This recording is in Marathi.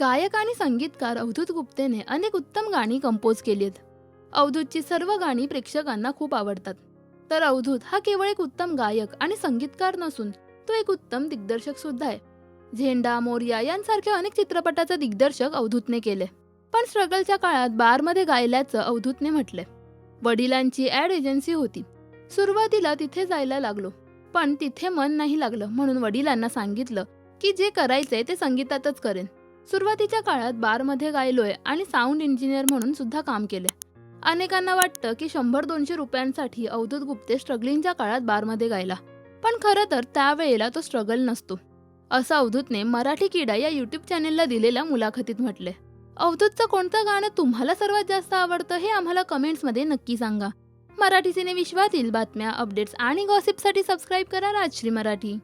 गायक आणि संगीतकार अवधूत गुप्तेने अनेक उत्तम गाणी कंपोज केली आहेत अवधूतची सर्व गाणी प्रेक्षकांना खूप आवडतात. तर अवधूत हा केवळ एक उत्तम गायक आणि संगीतकार नसून तो एक उत्तम दिग्दर्शक सुद्धा आहे. झेंडा मोर्या यांसारख्या अनेक चित्रपटाचं दिग्दर्शक अवधूतने केले. पण स्ट्रगलच्या काळात बारमध्ये गायल्याचं अवधूतने म्हटलंय वडिलांची ॲड एजन्सी होती. सुरुवातीला तिथे जायला लागलो. पण तिथे मन नाही लागलं म्हणून वडिलांना सांगितलं की जे करायचंय ते संगीतातच करेन. सुरुवातीच्या काळात बारमध्ये गायलोय आणि साऊंड इंजिनियर म्हणून सुद्धा काम केले अनेकांना वाटतं की शंभर दोनशे रुपयांसाठी अवधूत गुप्ते स्ट्रगलिंगच्या काळात बारमध्ये गायला. पण खरं तर त्यावेळेला तो स्ट्रगल नसतो. असं अवधूतने मराठी किडा या युट्यूब चॅनेलला दिलेल्या मुलाखतीत म्हटले अवधूतचं कोणतं गाणं तुम्हाला सर्वात जास्त आवडतं हे आम्हाला कमेंट्समध्ये नक्की सांगा. मराठी सिने विश्वातील बातम्या अपडेट्स आणि गॉसिपसाठी सबस्क्राईब करा राजश्री मराठी.